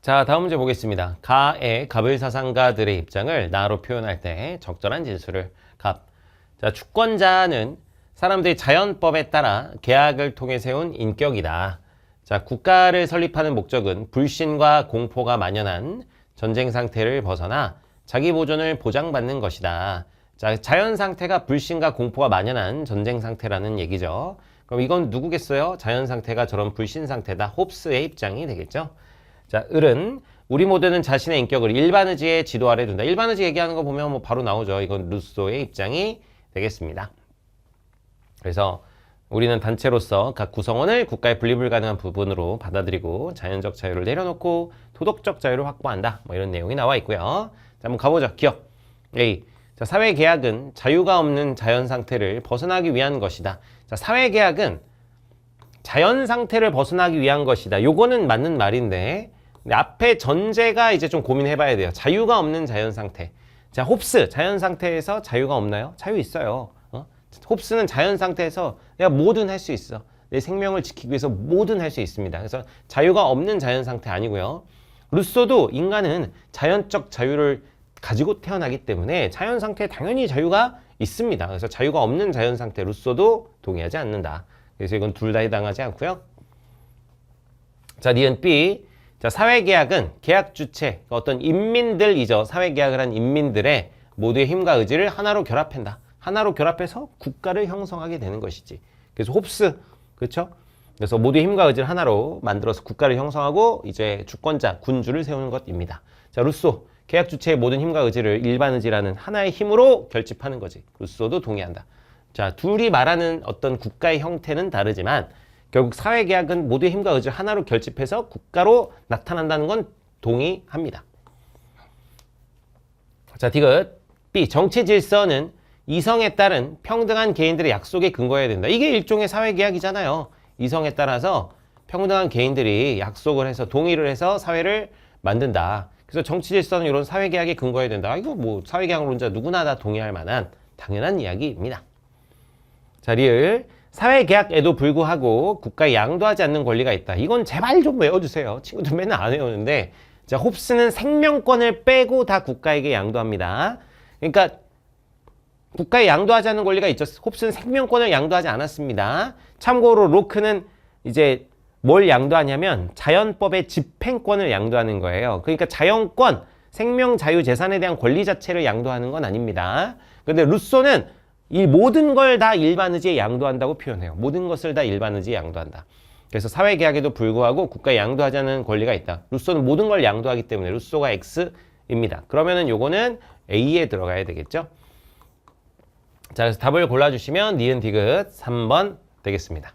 자, 다음 문제 보겠습니다. 가의 갑을사상가들의 입장을 나로 표현할 때 적절한 진술을 갑. 자, 주권자는 사람들이 자연법에 따라 계약을 통해 세운 인격이다. 자, 국가를 설립하는 목적은 불신과 공포가 만연한 전쟁 상태를 벗어나 자기 보존을 보장받는 것이다. 자, 자연 상태가 불신과 공포가 만연한 전쟁 상태라는 얘기죠. 그럼 이건 누구겠어요? 자연 상태가 저런 불신 상태다. 홉스의 입장이 되겠죠. 자, 을은 우리 모두는 자신의 인격을 일반 의지의 지도 아래 둔다. 일반 의지 얘기하는 거 보면 뭐 바로 나오죠. 이건 루소의 입장이 되겠습니다. 그래서 우리는 단체로서 각 구성원을 국가의 분리불가능한 부분으로 받아들이고 자연적 자유를 내려놓고 도덕적 자유를 확보한다. 뭐 이런 내용이 나와 있고요. 자, 한번 가보죠. 기억. A. 자, 사회 계약은 자유가 없는 자연 상태를 벗어나기 위한 것이다. 자, 사회 계약은 자연 상태를 벗어나기 위한 것이다. 요거는 맞는 말인데 근데 앞에 전제가 이제 좀 고민해 봐야 돼요. 자유가 없는 자연 상태. 자, 홉스 자연 상태에서 자유가 없나요? 자유 있어요. 어? 홉스는 자연 상태에서 내가 뭐든 할 수 있어. 내 생명을 지키기 위해서 뭐든 할 수 있습니다. 그래서 자유가 없는 자연 상태 아니고요. 루소도 인간은 자연적 자유를 가지고 태어나기 때문에 자연 상태에 당연히 자유가 있습니다. 그래서 자유가 없는 자연 상태 루소도 동의하지 않는다. 그래서 이건 둘 다 해당하지 않고요. 자, 니은 B. 자, 사회계약은 계약 주체, 어떤 인민들이죠. 사회계약을 한 인민들의 모두의 힘과 의지를 하나로 결합한다. 하나로 결합해서 국가를 형성하게 되는 것이지. 그래서 홉스, 그렇죠? 그래서 모두의 힘과 의지를 하나로 만들어서 국가를 형성하고 이제 주권자, 군주를 세우는 것입니다. 자, 루소. 계약 주체의 모든 힘과 의지를 일반 의지라는 하나의 힘으로 결집하는 거지. 루소도 동의한다. 자, 둘이 말하는 어떤 국가의 형태는 다르지만 결국 사회계약은 모두의 힘과 의지를 하나로 결집해서 국가로 나타난다는 건 동의합니다. 자, 디귿. B. 정치 질서는 이성에 따른 평등한 개인들의 약속에 근거해야 된다. 이게 일종의 사회계약이잖아요. 이성에 따라서 평등한 개인들이 약속을 해서 동의를 해서 사회를 만든다. 그래서 정치 질서는 이런 사회계약에 근거해야 된다. 이거 뭐 사회계약론자 누구나 다 동의할 만한 당연한 이야기입니다. 자, 리을. 사회계약에도 불구하고 국가에 양도하지 않는 권리가 있다. 이건 제발 좀 외워주세요. 친구들 맨날 안 외우는데. 자, 홉스는 생명권을 빼고 다 국가에게 양도합니다. 그러니까 국가에 양도하지 않는 권리가 있죠. 홉스는 생명권을 양도하지 않았습니다. 참고로 로크는 이제 뭘 양도하냐면 자연법의 집행권을 양도하는 거예요. 그러니까 자연권, 생명, 자유, 재산에 대한 권리 자체를 양도하는 건 아닙니다. 근데 루소는 이 모든 걸 다 일반 의지에 양도한다고 표현해요. 모든 것을 다 일반 의지에 양도한다. 그래서 사회 계약에도 불구하고 국가에 양도하지 않는 권리가 있다. 루소는 모든 걸 양도하기 때문에 루소가 X입니다. 그러면은 요거는 A에 들어가야 되겠죠. 자, 그래서 답을 골라주시면 니은 디귿 3번 되겠습니다.